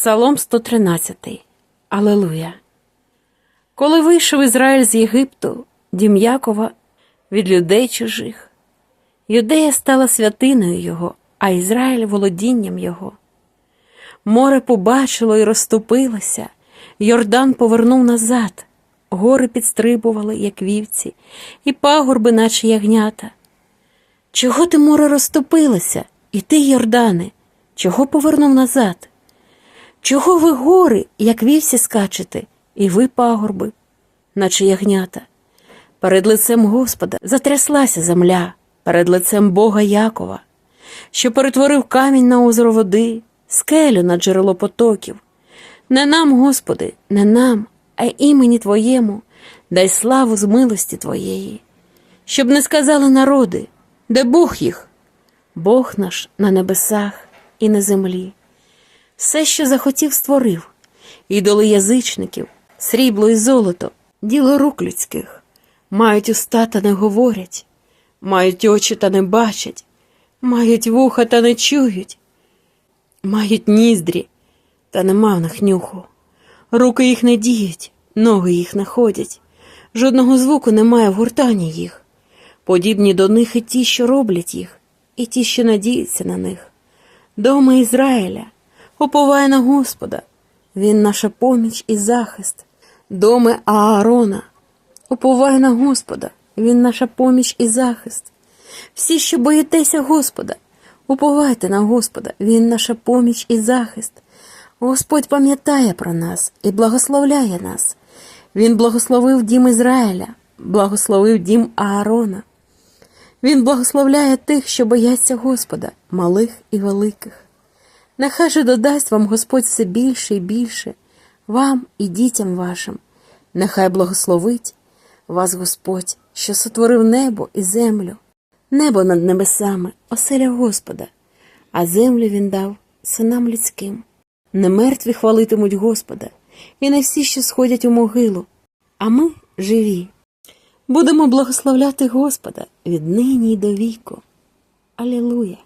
Псалом 113. Алелуя. Коли вийшов Ізраїль з Єгипту, дім Якова від людей чужих, Юдея стала святиною його, а Ізраїль володінням його. Море побачило і розступилося, Йордан повернув назад, гори підстрибували, як вівці, і пагорби, наче ягнята. Чого ти, море, розступилося, і ти, Йордане, чого повернув назад? Чого ви гори, як вівці скачете, і ви пагорби, наче ягнята? Перед лицем Господа затряслася земля, перед лицем Бога Якова, що перетворив камінь на озеро води, скелю на джерело потоків. Не нам, Господи, не нам, а імені Твоєму, дай славу з милості Твоєї, щоб не сказали народи, де Бог їх? Бог наш на небесах і на землі. Все, що захотів, створив, ідоли язичників, срібло і золото, діло рук людських, мають уста та не говорять, мають очі та не бачать, мають вуха та не чують, мають ніздрі, та нема в них нюху. Руки їх не діють, ноги їх не ходять, жодного звуку немає в гуртанні їх. Подібні до них і ті, що роблять їх, і ті, що надіються на них. Дома Ізраїля, уповай на Господа, Він наша поміч і захист. Доми Аарона, уповай на Господа, Він наша поміч і захист. Всі, що боїтеся Господа, уповайте на Господа, Він наша поміч і захист. Господь пам'ятає про нас і благословляє нас. Він благословив дім Ізраїля, благословив дім Аарона. Він благословляє тих, що бояться Господа, малих і великих. Нехай же додасть вам Господь все більше і більше, вам і дітям вашим. Нехай благословить вас Господь, що сотворив небо і землю, небо над небесами, оселя Господа, а землю він дав синам людським. Не мертві хвалитимуть Господа, і не всі, що сходять у могилу, а ми живі. Будемо благословляти Господа від нині й до віку. Алілуя!